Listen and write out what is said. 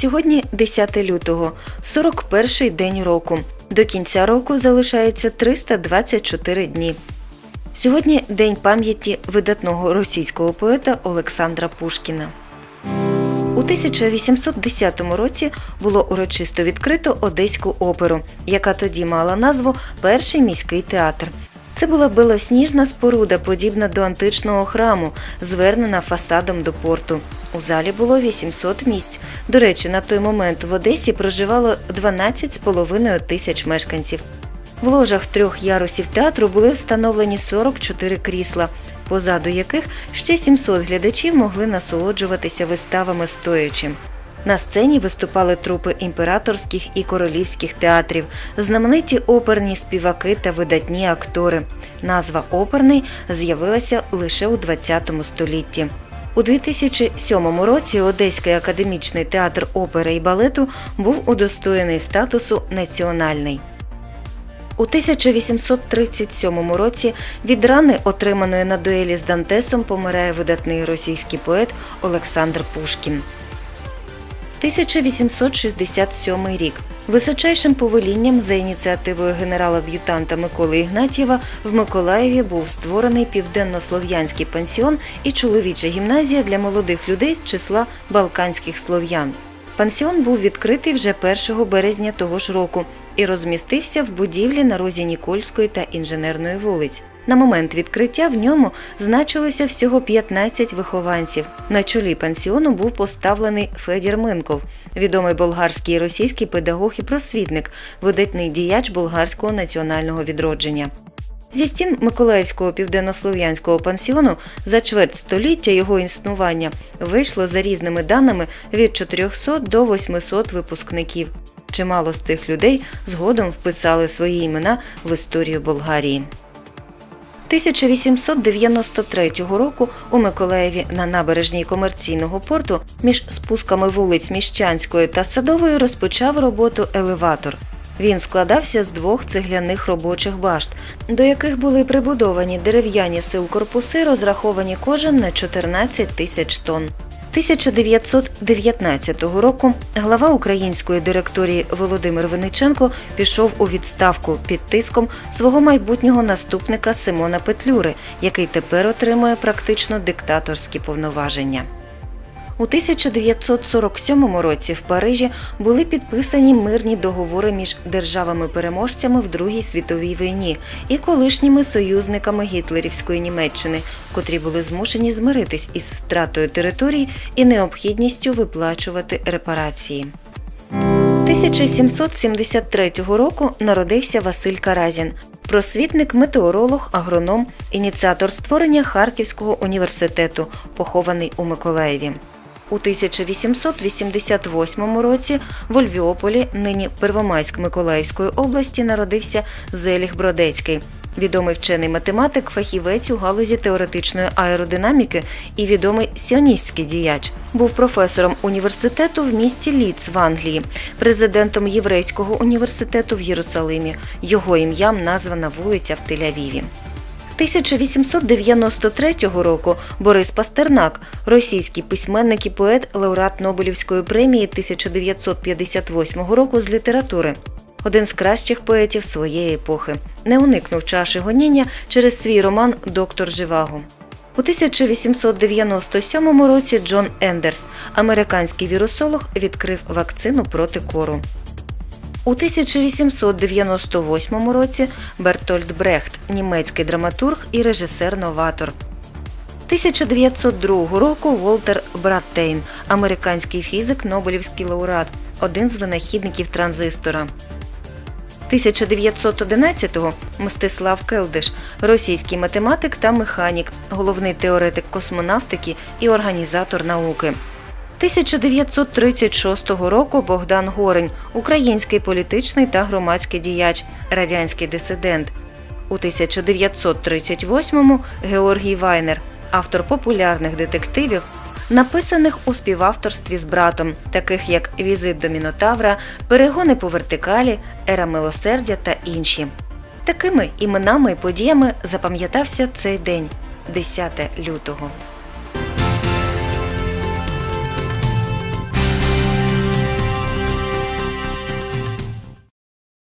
Сьогодні 10 лютого, 41-й день року. До кінця року залишається 324 дні. Сьогодні день пам'яті видатного російського поета Олександра Пушкіна. У 1810 році було урочисто відкрито Одеську оперу, яка тоді мала назву Перший міський театр. Це була білосніжна споруда, подібна до античного храму, звернена фасадом до порту. У залі було 800 місць. До речі, на той момент в Одесі проживало 12,5 тисяч мешканців. В ложах трьох ярусів театру були встановлені 44 крісла, позаду яких ще 700 глядачів могли насолоджуватися виставами стоячи. На сцені виступали трупи імператорських і королівських театрів, знамениті оперні співаки та видатні актори. Назва оперний з'явилася лише у ХХ столітті. У 2007 році Одеський академічний театр опери і балету був удостоєний статусу національний. У 1837 році від рани, отриманої на дуелі з Дантесом, помирає видатний російський поет Олександр Пушкін. 1867 рік. Височайшим повелінням за ініціативою генерала-ад'ютанта Миколи Ігнатьєва в Миколаєві був створений південнослов'янський пансіон і чоловіча гімназія для молодих людей з числа балканських слов'ян. Пансіон був відкритий вже 1 березня того ж року і розмістився в будівлі на розі Нікольської та інженерної вулиць. На момент відкриття в ньому значилося всього 15 вихованців. На чолі пансіону був поставлений Федір Минков, відомий болгарський і російський педагог і просвітник, видатний діяч болгарського національного відродження. Зі стін Миколаївського південнослов'янського пансіону за чверть століття його існування вийшло за різними даними від 400 до 800 випускників. Чимало з цих людей згодом вписали свої імена в історію Болгарії. 1893 року у Миколаєві на набережній комерційного порту між спусками вулиць Міщанської та Садової розпочав роботу елеватор. Він складався з двох цегляних робочих башт, до яких були прибудовані дерев'яні сил корпуси, розраховані кожен на 14 тисяч тонн. 1919 року глава української директорії Володимир Виниченко пішов у відставку під тиском свого майбутнього наступника Симона Петлюри, який тепер отримує практично диктаторські повноваження. У 1947 році в Парижі були підписані мирні договори між державами-переможцями в Другій світовій війні і колишніми союзниками гітлерівської Німеччини, котрі були змушені змиритись із втратою територій і необхідністю виплачувати репарації. 1773 року народився Василь Каразін, просвітник, метеоролог, агроном, ініціатор створення Харківського університету, похований у Миколаєві. У 1888 році в Ольвіополі, нині Первомайськ Миколаївської області, народився Зеліх Бродецький, відомий вчений математик, фахівець у галузі теоретичної аеродинаміки і відомий сіоністський діяч. Був професором університету в місті Ліц в Англії, президентом Єврейського університету в Єрусалимі. Його ім'ям названа вулиця в Тель-Авіві. 1893 року Борис Пастернак, російський письменник і поет, лауреат Нобелівської премії 1958 року з літератури. Один з кращих поетів своєї епохи. Не уникнув чаші гоніння через свій роман Доктор Живаго. У 1897 році Джон Ендерс, американський вірусолог, відкрив вакцину проти кору. У 1898 році Бертольд Брехт, німецький драматург і режисер-новатор. 1902 року Волтер Браттейн, американський фізик, Нобелівський лауреат, один з винахідників транзистора. 1911-го Мстислав Келдиш, російський математик та механік, головний теоретик космонавтики і організатор науки. 1936 року Богдан Горень, український політичний та громадський діяч, радянський дисидент. У 1938-му Георгій Вайнер, автор популярних детективів, написаних у співавторстві з братом, таких як Візит до Мінотавра, Перегони по вертикалі, Ера милосердя та інші. Такими іменами і подіями запам'ятався цей день 10 лютого.